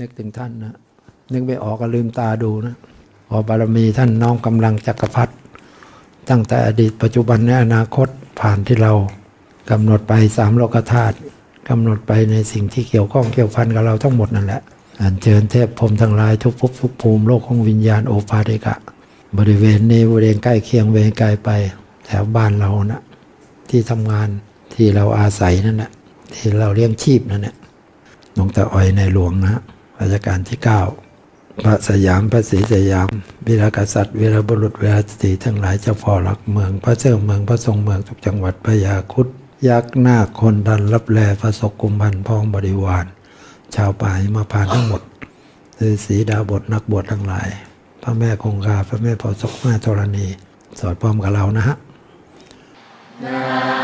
นึกถึงท่านนะนึกไม่ออกก็ลืมตาดูนะพอบารมีท่านน้อมกำลังจักรพรรดิตั้งแต่อดีตปัจจุบันในอนาคตผ่านที่เรากำหนดไปสามโลกธาตุกำหนดไปในสิ่งที่เกี่ยวข้องเกี่ยวพันกับเราทั้งหมดนั่นแหละอันเชิญเทพพรมทั้งหลายทุกภพทุกภูมิโลกของวิญญาณโอปาเดกะ บริเวณนี้บริเวณใกล้เคียงเวรไกลไปแถวบ้านเรานะที่ทำงานที่เราอาศัยนั่นแหละที่เราเลี้ยงชีพนั่นแหละหลวงตาอ้อยในหลวงนะ รัชกาลที่เก้าพระสยามพระศรีสยาม วีรกษัตริย์วีรบุรุษวีรสตรีทั้งหลายเจ้าพ่อหลักเมือง พระเจ้าเมืองพระทรงเมืองทุกจังหวัดพญาคุดยักษ์หน้าคนดันรับแลพระศกุมพันพ้องบริวาร ชาวป่าหิมาพานทั้งหมดฤาษีดาบทนักบวชทั้งหลาย พระแม่คงคาพระแม่พอศกแม่ธรณี สอดพร้อมกับเรานะฮะศี